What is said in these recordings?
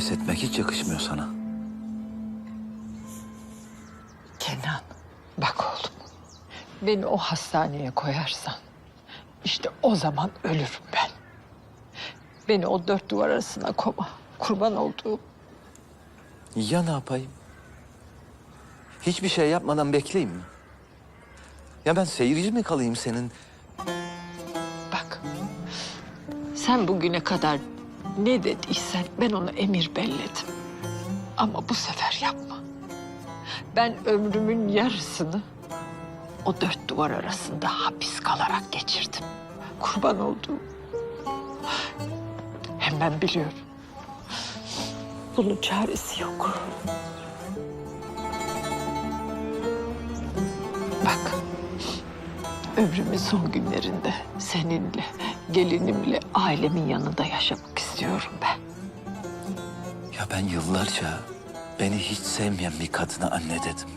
pes etmek hiç yakışmıyor sana. Kenan, bak oğlum. Beni o hastaneye koyarsan işte o zaman ölürüm ben. Beni o dört duvar arasına koma. Kurban olduğum. Ya ne yapayım? Hiçbir şey yapmadan bekleyeyim mi? Ya ben seyirci mi kalayım senin? Bak. Sen bugüne kadar ne dediysen ben ona emir belledim. Ama bu sefer yapma. Ben ömrümün yarısını o dört duvar arasında hapis kalarak geçirdim. Kurban olduğum. Hem ben biliyorum. Bunun çaresi yok. Bak. Ömrümün son günlerinde seninle, gelinimle, ailemin yanında yaşamak istiyorum ben. Ya ben yıllarca beni hiç sevmeyen bir kadına anne dedim.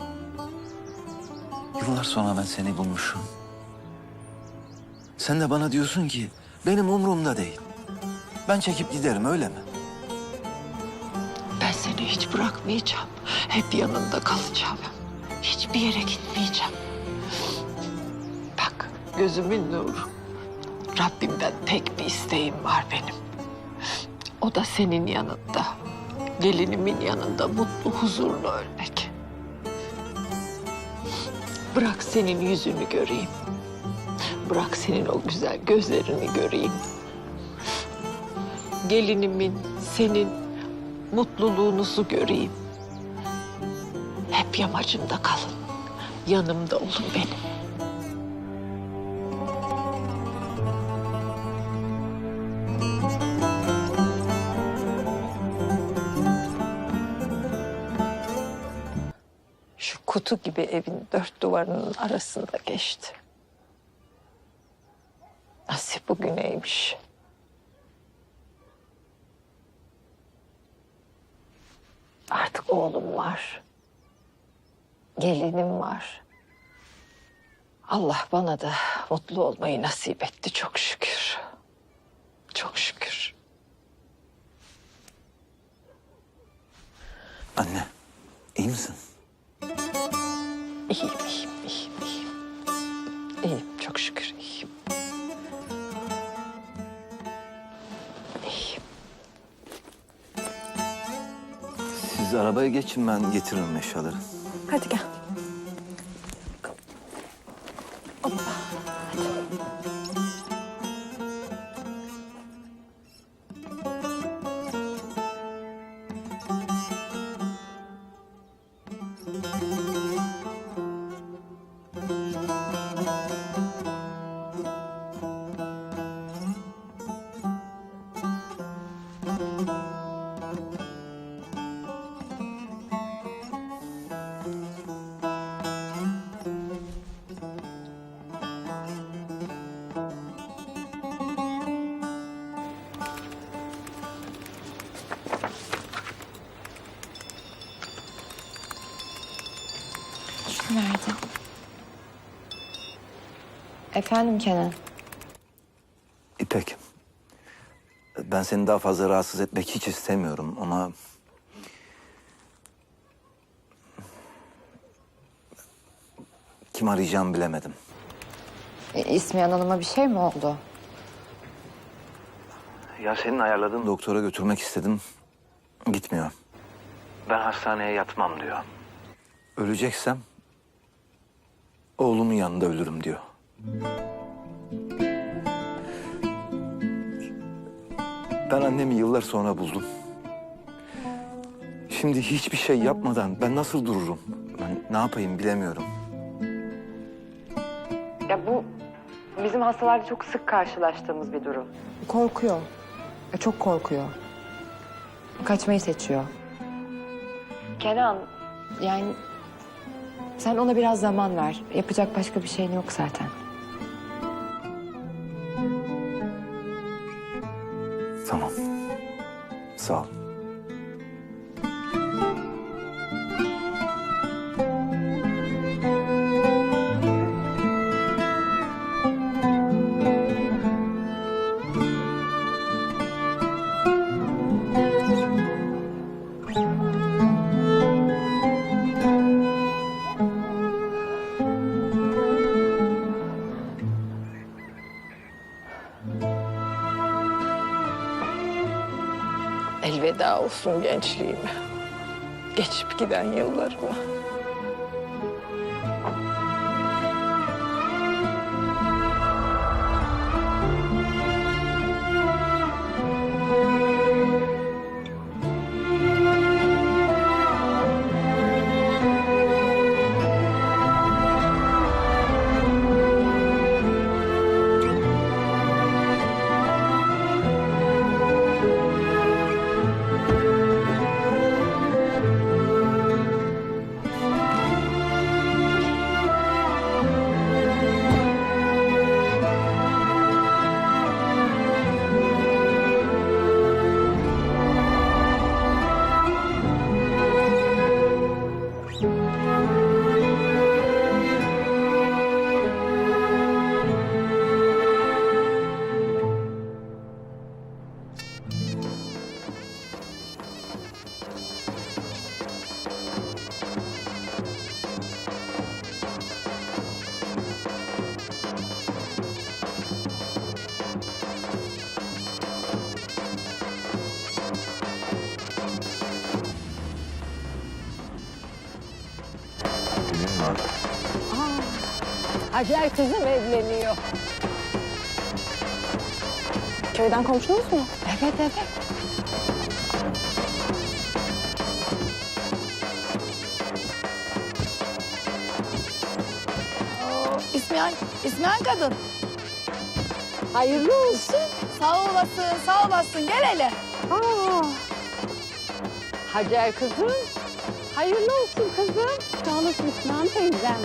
Yıllar sonra ben seni bulmuşum. Sen de bana diyorsun ki benim umurumda değil. Ben çekip giderim öyle mi? Ben seni hiç bırakmayacağım. Hep yanında kalacağım. Hiçbir yere gitmeyeceğim. Bak gözümün nuru. Rabbimden tek bir isteğim var benim. O da senin yanında. Gelinimin yanında mutlu, huzurlu ölmek. Bırak senin yüzünü göreyim. Bırak senin o güzel gözlerini göreyim. Gelinimin, senin mutluluğunuzu göreyim. Hep yamacımda kalın. Yanımda olun benim. Kutu gibi evin dört duvarının arasında geçti. Nasip bugüneymiş. Artık oğlum var. Gelinim var. Allah bana da mutlu olmayı nasip etti çok şükür. Çok şükür. Anne, iyi misin? Siz arabaya geçin ben getiririm eşyaları. Hadi gel. Efendim Kenan. İpek, ben seni daha fazla rahatsız etmek hiç istemiyorum ama... Kim arayacağımı bilemedim. E, İsmihan Hanım'a bir şey mi oldu? Ya senin ayarladığın doktora götürmek istedim. Gitmiyor. Ben hastaneye yatmam diyor. Öleceksem oğlumun yanında ölürüm diyor. Ben annemi yıllar sonra buldum. Şimdi hiçbir şey yapmadan ben nasıl dururum? Ben ne yapayım bilemiyorum. Ya bu bizim hastalarda çok sık karşılaştığımız bir durum. Korkuyor. E, Çok korkuyor. Kaçmayı seçiyor. Kenan, Yani sen ona biraz zaman ver. Yapacak başka bir şeyin yok zaten. Sağ ol. thank you Elveda olsun gençliğime. Geçip giden yıllarıma. Hacer kızım evleniyor. Köyden komşunuz mu? Evet evet. İsmihan, İsmihan kadın. Hayırlı olsun. Sağ olasın, sağ olasın. Gel hele. Hacer kızım. Hayırlı olsun kızım. Sağ olasın İsmihan teyzem.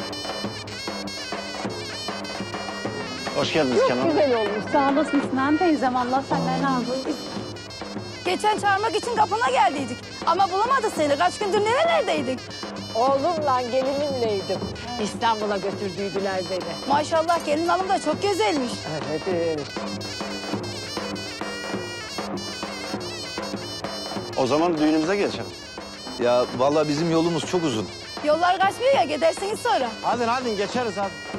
Hoş geldiniz Kenan. Bey. Güzel olmuş. Sağ olasın İsmihan teyzem. Allah senden razı olsun. Geçen çağırmak için kapına geldiydik. Ama bulamadık seni. Kaç gündür nerelerdeydik? Oğlumla gelinimleydim. İstanbul'a götürdüydüler beni. Maşallah gelin hanım da çok güzelmiş. Evet. O zaman düğünümüze geçelim. Ya vallahi bizim yolumuz çok uzun. Yollar kaçmıyor ya gidersiniz sonra. Hadi hadi geçeriz hadi.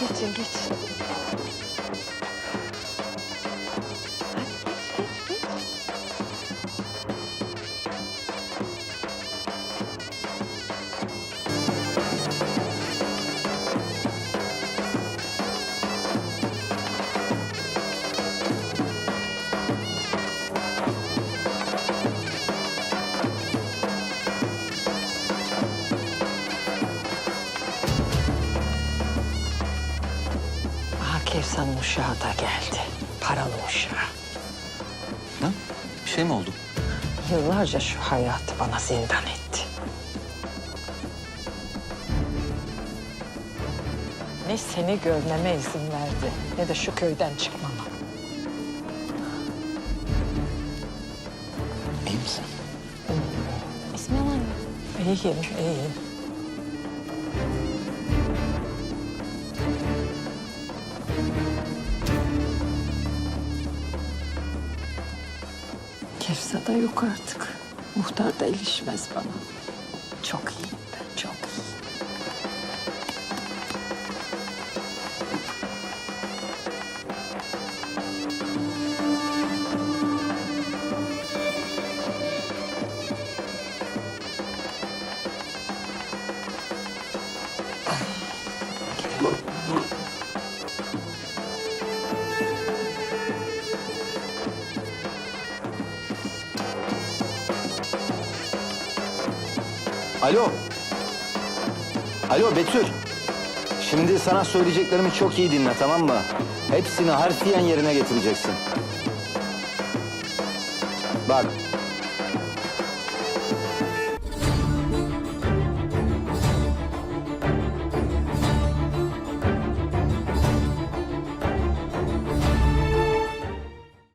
Hadi geçin geçin. Kevsan'ın uşağı da geldi. Paralı uşağı. Ne? Bir şey mi oldu? Yıllarca şu hayatı bana zindan etti. Ne seni görmeme izin verdi ne de şu köyden çıkmama. İyi misin? İsmihan anne. İyiyim, iyiyim. Kevsa da yok artık. Muhtar da ilişmez bana. Çok iyiyim ben, çok iyi. Alo. Alo Betül. Şimdi sana söyleyeceklerimi çok iyi dinle tamam mı? Hepsini harfiyen yerine getireceksin. Bak